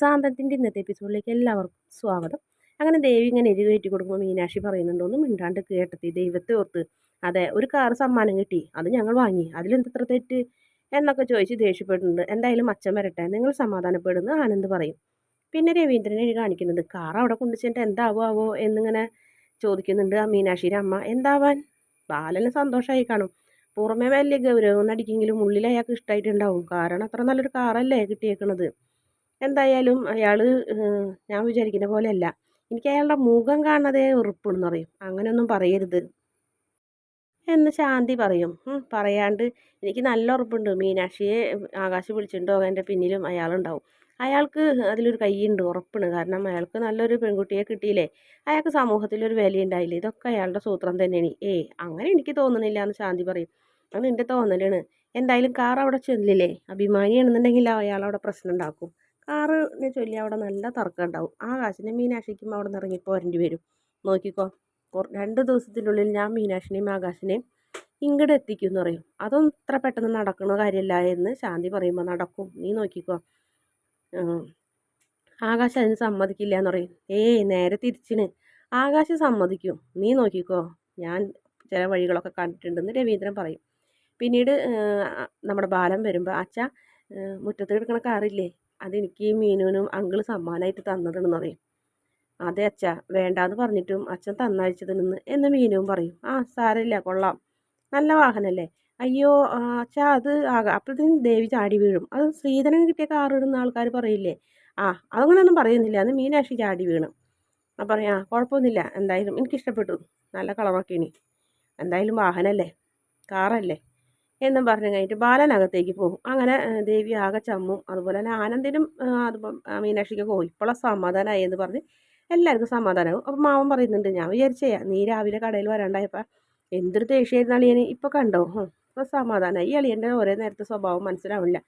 സാന്തത്തിന്റെ ഇന്നത്തെ എപ്പിസോഡിലേക്ക് എല്ലാവർക്കും സ്വാഗതം. അങ്ങനെ ദേവി ഇങ്ങനെ എരി കയറ്റി കൊടുക്കുമ്പോൾ മീനാക്ഷി പറയുന്നുണ്ടോ ഒന്നും മിണ്ടാണ്ട് കേട്ടത്തി ദൈവത്തെ ഓർത്ത്. അതെ ഒരു കാർ സമ്മാനം കിട്ടി അത് ഞങ്ങൾ വാങ്ങി. അതിലെന്തത്ര തെറ്റ്? എന്നൊക്കെ ചോദിച്ച് ദേഷ്യപ്പെടുന്നുണ്ട്. എന്തായാലും അച്ഛൻ വരട്ടെ നിങ്ങൾ സമാധാനപ്പെടുന്നു ആനന്ദ് പറയും. പിന്നെ രവീന്ദ്രനെ കാണിക്കുന്നുണ്ട് കാർ അവിടെ കൊണ്ടുവച്ചിട്ട് എന്താവോ ആവോ എന്നിങ്ങനെ ചോദിക്കുന്നുണ്ട് ആ മീനാക്ഷിയുടെ അമ്മ. എന്താവാൻ? ബാലന് സന്തോഷമായി കാണും. പുറമേ വലിയ ഗൗരവം നടിക്കെങ്കിലും ഉള്ളിൽ അയാൾക്ക് ഇഷ്ടമായിട്ടുണ്ടാവും കാരണം അത്ര നല്ലൊരു കാറല്ലേ കിട്ടിയേക്കണത്. എന്തായാലും അയാൾ ഞാൻ വിചാരിക്കുന്ന പോലെയല്ല. എനിക്ക് അയാളുടെ മുഖം കാണാതെ ഉറപ്പുണ്ടെന്ന് പറയും. അങ്ങനെയൊന്നും പറയരുത്. എന്ന് ശാന്തി പറയും. പറയാണ്ട് എനിക്ക് നല്ല ഉറപ്പുണ്ട്. മീനാക്ഷിയെ ആകാശ് വിളിച്ചിട്ടുണ്ടോ? എന്റെ പിന്നിലും അയാളുണ്ടാവും. അയാൾക്ക് അതിലൊരു കൈയുണ്ട് ഉറപ്പാണ്. കാരണം അയാൾക്ക് നല്ലൊരു പെൺകുട്ടിയെ കിട്ടിയില്ലേ? അയാൾക്ക് സമൂഹത്തിലൊരു വിലയുണ്ടായില്ലേ? ഇതൊക്കെ അയാളുടെ സൂത്രം തന്നെയാണ്. ഏ അങ്ങനെ എനിക്ക് തോന്നുന്നില്ല എന്ന് ശാന്തി പറയും. അത് നിന്റെ തോന്നലാണ്. എന്തായാലും കാർ അവിടെ ചെല്ലില്ലേ അഭിമാനിയാണെന്നുണ്ടെങ്കിൽ അയാൾ അവിടെ പ്രശ്നം ഉണ്ടാക്കും. കാറിനെ ചൊല്ലി അവിടെ നല്ല തർക്കം ഉണ്ടാവും. ആ കാശിനെ മീനാക്ഷിക്കും അവിടെ നിന്ന് ഇറങ്ങി പോരേണ്ടി വരും. നോക്കിക്കോ രണ്ട് ദിവസത്തിനുള്ളിൽ ഞാൻ മീനാക്ഷിനെയും ആകാശിനെയും ഇങ്ങോട്ട് എത്തിക്കും എന്ന് പറയും. അതൊന്നും ഇത്ര പെട്ടെന്ന് നടക്കുന്ന കാര്യമല്ല എന്ന് ശാന്തി പറയുമ്പോൾ നടക്കും നീ നോക്കിക്കോ. ആകാശ് അതിന് സമ്മതിക്കില്ല എന്ന് പറയും. ഏയ് നേരെ തിരിച്ചിന്. ആകാശ് സമ്മതിക്കും. നീ നോക്കിക്കോ. ഞാൻ ചില വഴികളൊക്കെ കണ്ടിട്ടുണ്ടെന്ന് രവീന്ദ്രൻ പറയും. പിന്നീട് നമ്മുടെ ബാലം വരുമ്പോൾ അച്ഛ മുറ്റത്ത് കിടക്കണ കാറില്ലേ? അതെനിക്ക് മീനുവിനും അങ്കിൾ സമ്മാനമായിട്ട് തന്നതെന്ന് പറയും അതെ അച്ഛ വേണ്ടാന്ന് പറഞ്ഞിട്ടും അച്ഛൻ തന്നയച്ചത് നിന്ന് എന്ന് മീനുവും പറയും. ആ സാരമില്ല കൊള്ളാം. നല്ല വാഹനമല്ലേ അയ്യോ അച്ഛാ അത് ആകാം അപ്പോഴത്തേനും ദേവി ചാടി വീഴും. അത് ശ്രീധരൻ കിട്ടിയ കാർ ഇടുന്ന ആൾക്കാർ പറയില്ലേ? ആ അതങ്ങനെയൊന്നും പറയുന്നില്ല. അന്ന് മീനാക്ഷി ചാടി വീണ്. ആ പറയാം. ആ കുഴപ്പമൊന്നുമില്ല. എന്തായാലും എനിക്കിഷ്ടപ്പെട്ടു. നല്ല കളറൊക്കെ ഇനി. എന്തായാലും വാഹനമല്ലേ കാറല്ലേ? എന്നും പറഞ്ഞു കഴിഞ്ഞിട്ട് ബാലനകത്തേക്ക് പോകും. അങ്ങനെ ദേവി ആകെ ചമ്മും അതുപോലെ തന്നെ ആനന്ദിനും അതുപോലെ മീനാക്ഷിക്കൊക്കെ പോകും ഇപ്പോഴും സമാധാനമായി എന്ന് പറഞ്ഞ് എല്ലാവർക്കും സമാധാനമാകും അപ്പം മാവൻ പറയുന്നുണ്ട് ഞാൻ വിചാരിച്ചേ നീ രാവിലെ കടയിൽ വരാണ്ടായപ്പോൾ എന്തൊരു ദേഷ്യമായിരുന്നു അളിയന്. ഇപ്പോൾ കണ്ടോ? ഇപ്പോൾ സമാധാനമായി ഈ അളിയന്റെ ഒരേ നേരത്തെ സ്വഭാവം മനസ്സിലാവില്ല.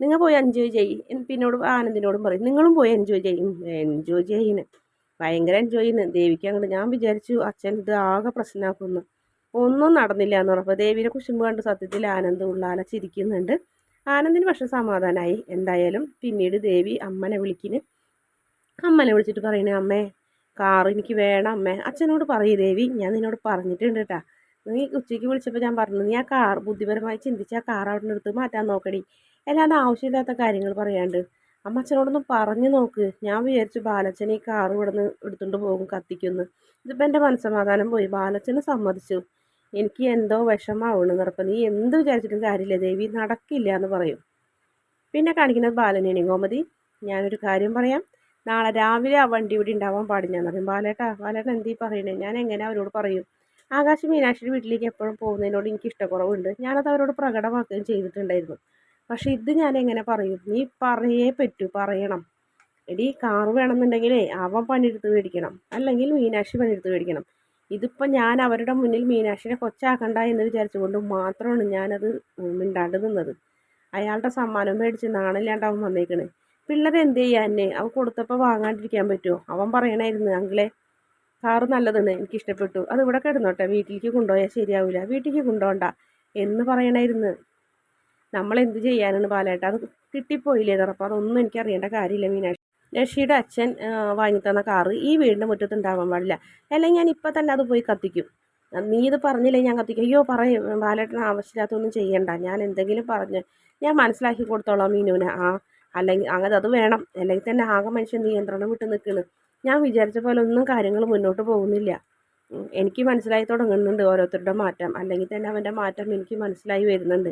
നിങ്ങൾ പോയി എൻജോയ് ചെയ്യും. പിന്നോട് ആനന്ദിനോടും പറയും നിങ്ങളും പോയി എൻജോയ് ചെയ്യും. എൻജോയ് ചെയ്യുന്നു ഭയങ്കര എൻജോയ് ചെയ്യുന്നു ദേവിക്ക് അങ്ങോട്ട് ഞാൻ വിചാരിച്ചു അച്ഛൻ ഇത് ആകെ പ്രശ്നമാക്കുന്നു ഒന്നും നടന്നില്ല എന്ന് പറഞ്ഞപ്പോൾ ദേവിനെ കുശുമ്പ് കണ്ട് സത്യത്തിൽ ആനന്ദ് ഉള്ളാല ചിരിക്കുന്നുണ്ട്. ആനന്ദിന് പക്ഷെ സമാധാനമായി എന്തായാലും പിന്നീട് ദേവി അമ്മനെ വിളിക്കിന്. അമ്മനെ വിളിച്ചിട്ട് പറയണേ അമ്മേ കാർ എനിക്ക് വേണം അമ്മേ. അച്ഛനോട് പറയൂ ദേവി ഞാൻ നിന്നോട് പറഞ്ഞിട്ടുണ്ട് കേട്ടാ. നീ ഉച്ചയ്ക്ക് വിളിച്ചപ്പോൾ ഞാൻ പറഞ്ഞു നീ ആ കാർ ബുദ്ധിപരമായി ചിന്തിച്ച് ആ കാർ അവിടെ നിന്ന് എടുത്ത് മാറ്റാൻ നോക്കടി. അല്ലാതെ ആവശ്യമില്ലാത്ത കാര്യങ്ങൾ പറയാണ്ട്. അമ്മ അച്ഛനോടൊന്ന് പറഞ്ഞു നോക്ക്. ഞാൻ വിചാരിച്ചു ബാലച്ചൻ ഈ കാർ ഇവിടെ നിന്ന് എടുത്തുകൊണ്ട് പോകും കത്തിക്കുന്നു. ഇതിപ്പോൾ എന്റെ മനസ്സമാധാനം പോയി. ബാലച്ചന് സമ്മതിച്ചു. എനിക്ക് എന്തോ വിഷമാവുള്ളൂ എന്നറപ്പം നീ എന്ത് വിചാരിച്ചിട്ടും കാര്യമില്ല ദേവി നടക്കില്ല എന്ന് പറയും. പിന്നെ കാണിക്കുന്നത് ബാലനേണി ഗോമതി ഞാനൊരു കാര്യം പറയാം. നാളെ രാവിലെ ആ വണ്ടി ഇവിടെ ഉണ്ടാവാൻ പാടില്ലാന്ന് പറയും. ബാലേട്ടാ ബാലേട്ടൻ എന്തീ പറയണേ? ഞാൻ എങ്ങനെ അവരോട് പറയും? ആകാശ് മീനാക്ഷിയുടെ വീട്ടിലേക്ക് എപ്പോഴും പോകുന്നതിനോട് എനിക്ക് ഇഷ്ടക്കുറവുണ്ട്. ഞാനത് അവരോട് പ്രകടമാക്കുകയും ചെയ്തിട്ടുണ്ടായിരുന്നു. പക്ഷെ ഇത് ഞാൻ എങ്ങനെ പറയും? നീ പറയേ പറ്റൂ പറയണം. എടി കാറ് വേണമെന്നുണ്ടെങ്കിലേ അവൻ പണിയെടുത്ത് മേടിക്കണം. അല്ലെങ്കിൽ മീനാക്ഷി പണിയെടുത്ത് മേടിക്കണം. ഇതിപ്പോൾ ഞാൻ അവരുടെ മുന്നിൽ മീനാക്ഷിനെ കൊച്ചാക്കണ്ട എന്ന് വിചാരിച്ചുകൊണ്ട് മാത്രമാണ് ഞാനത് മിണ്ടാണ്ട് നിന്നത്. അയാളുടെ സമ്മാനം മേടിച്ച് നാണില്ലാണ്ട് വന്നേക്കണേ. പിള്ളേർ എന്ത് ചെയ്യാന്നെ അവൻ കൊടുത്തപ്പോൾ വാങ്ങാണ്ടിരിക്കാൻ പറ്റുമോ അവൻ പറയണായിരുന്നു അങ്കിളെ കാറ് നല്ലതെന്ന് എനിക്ക് ഇഷ്ടപ്പെട്ടു അത് ഇവിടെ കിടന്നോട്ടെ വീട്ടിലേക്ക് കൊണ്ടുപോയാൽ ശരിയാവില്ല വീട്ടിലേക്ക് കൊണ്ടുപോകണ്ട എന്ന് പറയണായിരുന്നു. നമ്മൾ എന്ത് ചെയ്യാനാണ് പാലായിട്ട് അത് കിട്ടിപ്പോയില്ലേ? തറപ്പം അതൊന്നും എനിക്ക് അറിയേണ്ട കാര്യമില്ല മീനാക്ഷി. രക്ഷിയുടെ അച്ഛൻ വാങ്ങിത്തന്ന കാറ് ഈ വീടിന്റെ മുറ്റത്ത് ഉണ്ടാവാൻ പാടില്ല. അല്ലെങ്കിൽ ഞാൻ ഇപ്പം തന്നെ അത് പോയി കത്തിക്കും. നീ ഇത് പറഞ്ഞില്ലേ ഞാൻ കത്തിക്കും. അയ്യോ പറയും ബാലേട്ടന് ആവശ്യമില്ലാത്തൊന്നും ചെയ്യണ്ട. ഞാൻ എന്തെങ്കിലും പറഞ്ഞ് ഞാൻ മനസ്സിലാക്കി കൊടുത്തോളാം മീനുവിനെ. ആ അല്ലെങ്കിൽ അങ്ങനെ അത് വേണം. അല്ലെങ്കിൽ തന്നെ ആകെ മനുഷ്യൻ നിയന്ത്രണം വിട്ട് നിൽക്കുന്നു ഞാൻ വിചാരിച്ച പോലെ ഒന്നും കാര്യങ്ങൾ മുന്നോട്ട് പോകുന്നില്ല. എനിക്ക് മനസ്സിലായി തുടങ്ങുന്നുണ്ട് ഓരോരുത്തരുടെ മാറ്റം. അല്ലെങ്കിൽ തന്നെ അവന്റെ മാറ്റം എനിക്ക് മനസ്സിലായി വരുന്നുണ്ട്.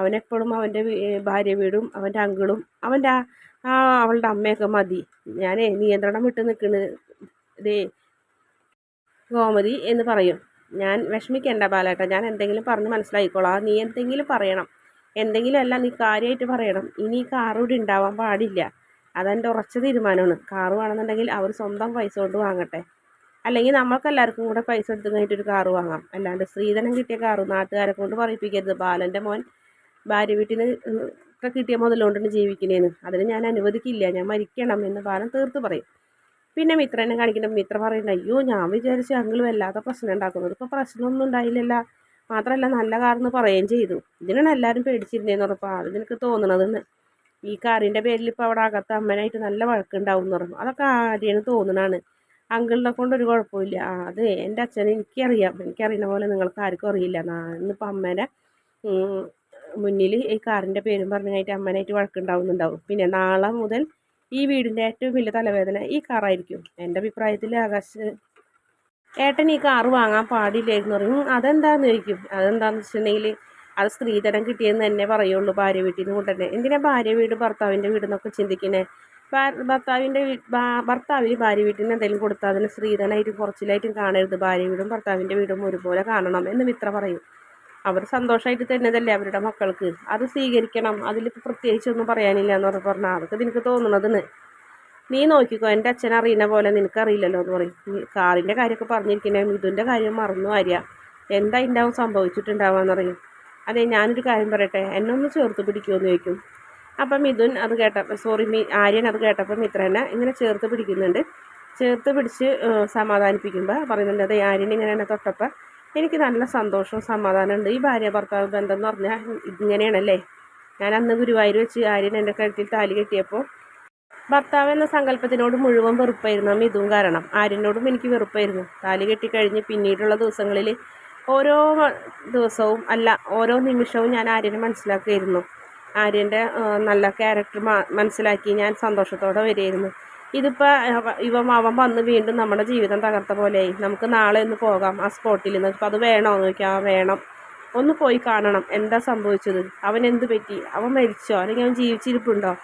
അവനെപ്പോഴും അവന്റെ ഭാര്യ വീടും അവന്റെ അങ്കിളും അവന്റെ ആ അവളുടെ അമ്മയൊക്കെ മതി. ഞാൻ നിയന്ത്രണം വിട്ട് നിൽക്കുന്നത് ദേ ഗോമതി എന്ന് പറയും. ഞാൻ വിഷമിക്കേണ്ട ബാലേട്ട ഞാൻ എന്തെങ്കിലും പറഞ്ഞ് മനസ്സിലായിക്കോളാം നീ എന്തെങ്കിലും പറയണം. എന്തെങ്കിലും അല്ല നീ കാര്യമായിട്ട് പറയണം. ഇനി ഇവിടെ ഉണ്ടാവാൻ പാടില്ല. അതെന്റെ ഉറച്ച തീരുമാനമാണ്. കാറ് വേണമെന്നുണ്ടെങ്കിൽ അവർ സ്വന്തം പൈസ കൊണ്ട് വാങ്ങട്ടെ. അല്ലെങ്കിൽ നമ്മൾക്ക് എല്ലാവർക്കും കൂടെ പൈസ എടുത്ത് കഴിഞ്ഞിട്ട് ഒരു കാറ് വാങ്ങാം. അല്ലാണ്ട് സ്ത്രീധനം കിട്ടിയ കാറ് നാട്ടുകാരെ കൊണ്ട് പറയിപ്പിക്കരുത്. ബാലന്റെ മോൻ ഭാര്യ വീട്ടിൽ നിന്ന് ഒക്കെ കിട്ടിയ മുതലുകൊണ്ടാണ് ജീവിക്കുന്നതെന്ന് അതിന് ഞാൻ അനുവദിക്കില്ല. ഞാൻ മരിക്കണം എന്ന് ബാലൻ തീർത്ത് പറയും. പിന്നെ മിത്രനെ കാണിക്കുന്ന മിത്ര പറയുന്നത് അയ്യോ ഞാൻ വിചാരിച്ചു അങ്ങൾ വല്ലാത്ത പ്രശ്നം ഉണ്ടാക്കുന്നത്. ഇപ്പോൾ പ്രശ്നമൊന്നും ഉണ്ടായില്ലല്ല. മാത്രമല്ല നല്ല കാറെന്ന് പറയുകയും ചെയ്തു. ഇതിനാണ് എല്ലാവരും പേടിച്ചിരുന്നതെന്ന് ഉറപ്പാണ് അത് നിനക്ക് തോന്നണതെന്ന്. ഈ കാറിന്റെ പേരിൽ ഇപ്പോൾ അവിടെ അകത്ത് അമ്മനായിട്ട് നല്ല വഴക്കുണ്ടാവും എന്ന് പറഞ്ഞു. അതൊക്കെ ആരെയാണ് തോന്നണാണ്. അങ്കിളിനെ കൊണ്ട് ഒരു കുഴപ്പമില്ല. അത് എന്റെ അച്ഛനെ എനിക്കറിയാം. എനിക്കറിയുന്ന പോലെ നിങ്ങൾക്ക് ആർക്കും അറിയില്ല. ഇന്നിപ്പോൾ അമ്മേനെ മുന്നിൽ ഈ കാറിന്റെ പേരും പറഞ്ഞു പറഞ്ഞായിട്ട് അമ്മനായിട്ട് വഴക്കുണ്ടാവുന്നുണ്ടാവും. പിന്നെ നാളെ മുതൽ ഈ വീടിന്റെ ഏറ്റവും വലിയ തലവേദന ഈ കാറായിരിക്കും. എന്റെ അഭിപ്രായത്തിൽ ആകാശ് ഏട്ടൻ ഈ കാറ് വാങ്ങാൻ പാടില്ലായിരുന്നു പറയും. അതെന്താന്ന് ചോദിക്കും? അതെന്താന്ന് വെച്ചിട്ടുണ്ടെങ്കിൽ അത് സ്ത്രീധനം കിട്ടിയെന്ന് തന്നെ പറയുള്ളൂ ഭാര്യ വീട്ടിൽ നിന്ന് കൊണ്ടുതന്നെ എന്തിനാ ഭാര്യ വീട് ഭർത്താവിന്റെ വീട് എന്നൊക്കെ ചിന്തിക്കണേ ഭർത്താവിന്റെ ഭർത്താവിന് ഭാര്യ വീട്ടിൽ നിന്ന് എന്തെങ്കിലും കൊടുത്താൽ അതിന് സ്ത്രീധനമായിട്ടും കുറച്ചിലായിട്ടും കാണരുത്. ഭാര്യ വീടും ഭർത്താവിന്റെ വീടും ഒരുപോലെ കാണണം എന്ന് മിത്ര പറയും. അവർ സന്തോഷമായിട്ട് തന്നതല്ലേ അവരുടെ മക്കൾക്ക്. അത് സ്വീകരിക്കണം. അതിലിപ്പോൾ പ്രത്യേകിച്ചൊന്നും പറയാനില്ല എന്ന് പറഞ്ഞാൽ അതൊക്കെ നിനക്ക് തോന്നുന്നതിന് നീ നോക്കിക്കോ എന്റെ അച്ഛൻ അറിയുന്ന പോലെ നിനക്കറിയില്ലല്ലോ എന്ന് പറയും. കാറിന്റെ കാര്യമൊക്കെ പറഞ്ഞിരിക്കണേ മിഥുന്റെ കാര്യം മറന്നു ആര്യ. എന്താ ഉണ്ടാവും സംഭവിച്ചിട്ടുണ്ടാവാന്ന് പറയും അതെ ഞാനൊരു കാര്യം പറയട്ടെ എന്നെ ഒന്ന് ചേർത്ത് പിടിക്കുമെന്ന് ചോദിക്കും. അപ്പം മിഥുൻ അത് കേട്ടപ്പോൾ സോറി മീ ആര്യൻ അത് കേട്ടപ്പോൾ മിത്രനെ ഇങ്ങനെ ചേർത്ത് പിടിക്കുന്നുണ്ട്. ചേർത്ത് പിടിച്ച് സമാധാനിപ്പിക്കുമ്പോൾ പറയുന്നുണ്ട് അതെ ആര്യൻ ഇങ്ങനെ എന്നെ തൊട്ടപ്പോൾ എനിക്ക് നല്ല സന്തോഷവും സമാധാനമുണ്ട് ഈ ഭാര്യ ഭർത്താവ് ബന്ധം എന്ന് പറഞ്ഞാൽ ഇങ്ങനെയാണല്ലേ? ഞാൻ അന്ന് ഗുരുവായൂർ വെച്ച് ആര്യൻ എന്റെ കഴുത്തിൽ താലി കെട്ടിയപ്പോൾ ഭർത്താവ് എന്ന സങ്കല്പത്തിനോട് മുഴുവൻ വെറുപ്പായിരുന്നു. ഇതും കാരണം. ആര്യനോടും എനിക്ക് വെറുപ്പായിരുന്നു. താലി കെട്ടിക്കഴിഞ്ഞ് പിന്നീടുള്ള ദിവസങ്ങളിൽ ഓരോ ദിവസവും അല്ല ഓരോ നിമിഷവും ഞാൻ ആര്യനെ മനസ്സിലാക്കിയിരുന്നു ആര്യന്റെ നല്ല ക്യാരക്ടർ മനസ്സിലാക്കി ഞാൻ സന്തോഷത്തോടെ വരികയായിരുന്നു. ഇതിപ്പോൾ ഇവ അവൻ വന്ന് വീണ്ടും നമ്മുടെ ജീവിതം തകർത്ത പോലെയായി. നമുക്ക് നാളെ ഒന്ന് പോകാം ആ സ്പോട്ടിൽ നിന്ന്. അത് വേണോ എന്ന് ചോദിക്കാം. ആ വേണം. ഒന്ന് പോയി കാണണം. എന്താ സംഭവിച്ചത്? അവൻ എന്ത് പറ്റി? അവൻ മരിച്ചോ? അല്ലെങ്കിൽ അവൻ ജീവിച്ചിരിപ്പുണ്ടോ?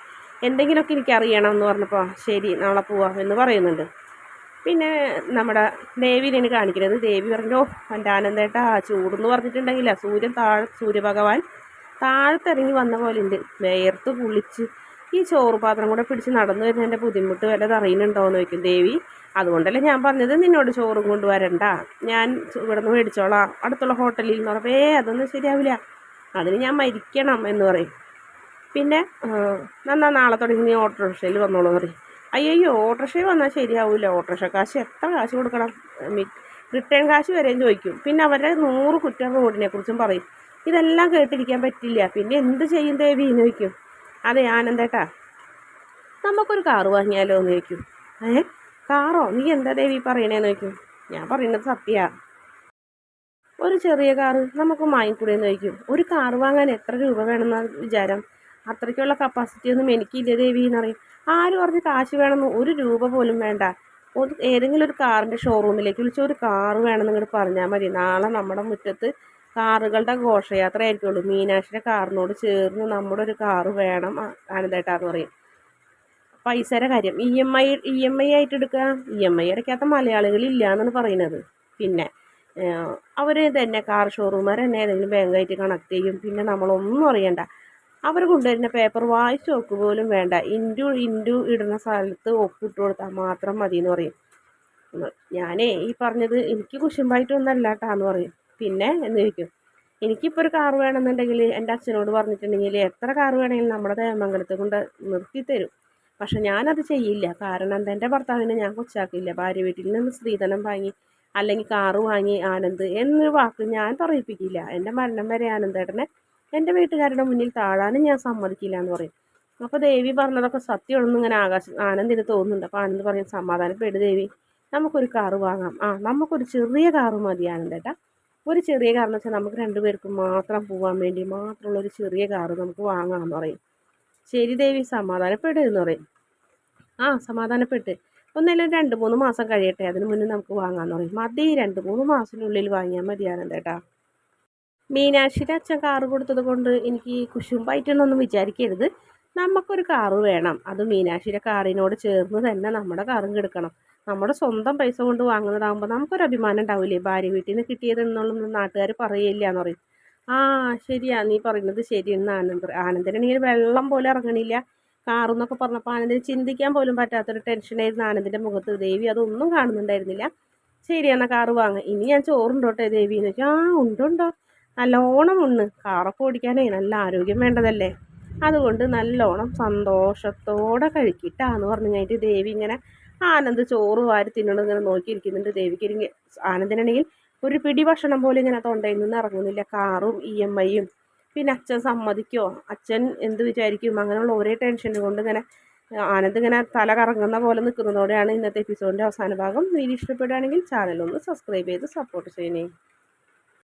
എന്തെങ്കിലുമൊക്കെ എനിക്ക് അറിയണം എന്ന് പറഞ്ഞപ്പോൾ ശരി നാളെ പോവാം എന്ന് പറയുന്നുണ്ട്. പിന്നെ നമ്മുടെ ദേവിനെയാണ് കാണിക്കുന്നത്. ദേവി പറഞ്ഞു എന്റെ ആനന്ദേട്ട ആ ചൂടെന്ന് പറഞ്ഞിട്ടുണ്ടെങ്കില്ല സൂര്യൻ താഴെ സൂര്യഭഗവാൻ താഴത്തിറങ്ങി വന്ന പോലെ ഉണ്ട്. വേർത്ത് കുളിച്ച് ഈ ചോറ് പാത്രം കൂടെ പിടിച്ച് നടന്നു വരുന്നതിന്റെ ബുദ്ധിമുട്ട് വല്ലത് അറിയുന്നുണ്ടോ എന്ന് ചോദിക്കും. ദേവി അതുകൊണ്ടല്ലേ ഞാൻ പറഞ്ഞത് നിന്നോട് ചോറും കൊണ്ടുവരണ്ട. ഞാൻ ഇവിടെ നിന്ന് മേടിച്ചോളാം. അടുത്തുള്ള ഹോട്ടലിൽ നിന്ന് പറയേ അതൊന്നും ശരിയാവില്ല. അതിന് ഞാൻ മരിക്കണം എന്ന് പറയും. പിന്നെ നന്നാ നാളെ തുടങ്ങി നീ ഓട്ടോറിക്ഷയിൽ വന്നോളൂ എന്ന് പറയും. അയ്യോ ഓട്ടോറിക്ഷയിൽ വന്നാൽ ശരിയാവില്ല ഓട്ടോറിക്ഷ കാശ് എത്ര കാശ് കൊടുക്കണം? റിട്ടേൺ കാശ് വരെയും ചോദിക്കും. പിന്നെ അവരുടെ നൂറ് കുറ്റം റോഡിനെ കുറിച്ചും പറയും. ഇതെല്ലാം കേട്ടിരിക്കാൻ പറ്റില്ല. പിന്നെ എന്ത് ചെയ്യും ദേവി? എന്ന് ചോദിക്കും. അതെ ആനന്ദേട്ടാ നമുക്കൊരു കാറ് വാങ്ങിയാലോ എന്ന് ചോദിക്കും. ഏ കാറോ? നീ എന്താ ദേവി പറയണേന്ന് ചോദിക്കും. ഞാൻ പറയുന്നത് സത്യ ഒരു ചെറിയ കാറ് നമുക്ക് വാങ്ങിക്കൂടെയെന്ന് ചോദിക്കും. ഒരു കാറ് വാങ്ങാൻ എത്ര രൂപ വേണമെന്ന വിചാരം? അത്രയ്ക്കുള്ള കപ്പാസിറ്റി ഒന്നും എനിക്കില്ല ദേവി എന്ന് പറയും ആരും പറഞ്ഞ് കാശ് വേണമെന്ന് ഒരു രൂപ പോലും വേണ്ട. ഏതെങ്കിലും ഒരു കാറിന്റെ ഷോറൂമിലേക്ക് വിളിച്ച് ഒരു കാറ് വേണമെന്ന് ഇങ്ങോട്ട് പറഞ്ഞാൽ മതി. നാളെ നമ്മുടെ മുറ്റത്ത് കാറുകളുടെ ഘോഷയാത്ര ആയിരിക്കുള്ളൂ മീനാക്ഷിയുടെ കാറിനോട് ചേർന്ന് നമ്മുടെ ഒരു കാറ് വേണം ആനന്ദേട്ടാന്ന് പറയും. പൈസയുടെ കാര്യം. E M I E M I ആയിട്ട് എടുക്കുക? ഇ എം ഐ അടയ്ക്കാത്ത മലയാളികളില്ല എന്നാണ് പറയുന്നത്. പിന്നെ അവർ തന്നെ കാർ ഷോറൂമുകാർ തന്നെ ഏതെങ്കിലും ബാങ്കായിട്ട് കണക്ട് ചെയ്യും. പിന്നെ നമ്മളൊന്നും അറിയണ്ട. അവർ കൊണ്ടുവരുന്ന പേപ്പർ വായിച്ചു നോക്ക് പോലും വേണ്ട. ഇന്റു ഇന്റു ഇടുന്ന സ്ഥലത്ത് ഒപ്പിട്ട് കൊടുത്താൽ മാത്രം മതി എന്ന് പറയും. ഞാനേ ഈ പറഞ്ഞത് എനിക്ക് കുശുമ്പായിട്ടൊന്നല്ല കേട്ടാന്ന് പറയും. പിന്നെ എന്ന് ചോദിക്കും എനിക്കിപ്പോൾ ഒരു കാർ വേണമെന്നുണ്ടെങ്കിൽ എന്റെ അച്ഛനോട് പറഞ്ഞിട്ടുണ്ടെങ്കിൽ എത്ര കാർ വേണമെങ്കിലും നമ്മുടെ തേമംഗലത്ത് കൊണ്ട് നിർത്തി തരും പക്ഷെ ഞാനത് ചെയ്യില്ല. കാരണം എന്താ എന്റെ ഭർത്താവിനെ ഞാൻ കൊച്ചാക്കില്ല. ഭാര്യ വീട്ടിൽ നിന്ന് സ്ത്രീധനം വാങ്ങി അല്ലെങ്കിൽ കാറ് വാങ്ങി ആനന്ദ് എന്നൊരു വാക്ക് ഞാൻ പറയിപ്പിക്കില്ല. എന്റെ മരണം വരെ ആനന്ദേട്ടനെ എന്റെ വീട്ടുകാരുടെ മുന്നിൽ താഴാനും ഞാൻ സമ്മതിക്കില്ല എന്ന് പറയും. അപ്പോൾ ദേവി പറഞ്ഞതൊക്കെ സത്യമാണെന്ന് ഇങ്ങനെ ആകാശം ആനന്ദിന് തോന്നുന്നുണ്ട്. അപ്പോൾ ആനന്ദ് പറയും സമാധാനപ്പെടു ദേവി. നമുക്കൊരു കാറ് വാങ്ങാം. ആ നമുക്കൊരു ചെറിയ കാറ് മതി ആനന്ദേട്ടാ. ഒരു ചെറിയ കാർ എന്ന് വെച്ചാൽ നമുക്ക് രണ്ടുപേർക്കും മാത്രം പോകാൻ വേണ്ടി മാത്രമുള്ള ഒരു ചെറിയ കാർ നമുക്ക് വാങ്ങാമെന്ന് പറയും. ശരി ദേവി സമാധാനപ്പെട്ട് എന്ന് പറയും. ആ സമാധാനപ്പെട്ട്. ഒന്നല്ല രണ്ട് മൂന്ന് മാസം കഴിയട്ടെ അതിന് മുന്നേ നമുക്ക് വാങ്ങാമെന്ന് പറയും. മതി രണ്ട് മൂന്ന് മാസത്തിനുള്ളിൽ വാങ്ങിയാൽ മതി ആനന്ദേട്ടാ മീനാക്ഷിയുടെ അച്ഛൻ കാറ് കൊടുത്തത് കൊണ്ട് എനിക്ക് കുശുമ്പായിട്ടൊന്നും വിചാരിക്കരുത്. നമുക്കൊരു കാറ് വേണം. അത് മീനാക്ഷിയുടെ കാറിനോട് ചേർന്ന് തന്നെ നമ്മുടെ കാറും കിടക്കണം. നമ്മുടെ സ്വന്തം പൈസ കൊണ്ട് വാങ്ങുന്നതാകുമ്പോൾ നമുക്കൊരു അഭിമാനം ഉണ്ടാവില്ലേ? ഭാര്യ വീട്ടിൽ നിന്ന് കിട്ടിയതെന്നുള്ളത് നാട്ടുകാർ പറയില്ല എന്ന് പറയും. ആ ശരിയാ നീ പറയുന്നത് ശരിയെന്ന് ആനന്ദ ആനന്ദനാണെങ്കിൽ വെള്ളം പോലെ ഇറങ്ങണില്ല. കാറെന്നൊക്കെ പറഞ്ഞപ്പോൾ ആനന്ദിന് ചിന്തിക്കാൻ പോലും പറ്റാത്തൊരു ടെൻഷനായിരുന്നു ആനന്ദിന്റെ മുഖത്ത്. ദേവി അതൊന്നും കാണുന്നുണ്ടായിരുന്നില്ല. ശരി എന്നാൽ കാറ് വാങ്ങുക ഇനി ഞാൻ ചോറുണ്ടോട്ടെ ദേവി? എന്ന് വെച്ചാൽ ആ ഉണ്ടുണ്ടോ? നല്ലോണം ഉണ്ട് കാറൊക്കെ ഓടിക്കാനേ നല്ല ആരോഗ്യം വേണ്ടതല്ലേ? അതുകൊണ്ട് നല്ലോണം സന്തോഷത്തോടെ കഴിക്കിട്ടാന്ന് പറഞ്ഞു കഴിഞ്ഞിട്ട് ദേവി ഇങ്ങനെ ആനന്ദ് ചോറ് വാരി തിന്നണം ഇങ്ങനെ നോക്കിയിരിക്കുന്നുണ്ട്. ദേവിക്ക് ആനന്ദിനാണെങ്കിൽ ഒരു പിടി ഭക്ഷണം പോലും ഇങ്ങനെ തൊണ്ടയിൽ നിന്ന് ഇറങ്ങുന്നില്ല. കാറും ഇ എം ഐയും പിന്നെ അച്ഛൻ സമ്മതിക്കോ? അച്ഛൻ എന്ത് വിചാരിക്കും? അങ്ങനെയുള്ള ഒരേ ടെൻഷൻ കൊണ്ട് ഇങ്ങനെ ആനന്ദ് ഇങ്ങനെ തല കറങ്ങുന്ന പോലെ നിൽക്കുന്നതോടെയാണ് ഇന്നത്തെ എപ്പിസോഡിന്റെ അവസാന ഭാഗം. വീഡിയോ ഇഷ്ടപ്പെടുകയാണെങ്കിൽ ചാനലൊന്ന് സബ്സ്ക്രൈബ് ചെയ്ത് സപ്പോർട്ട് ചെയ്യണേ.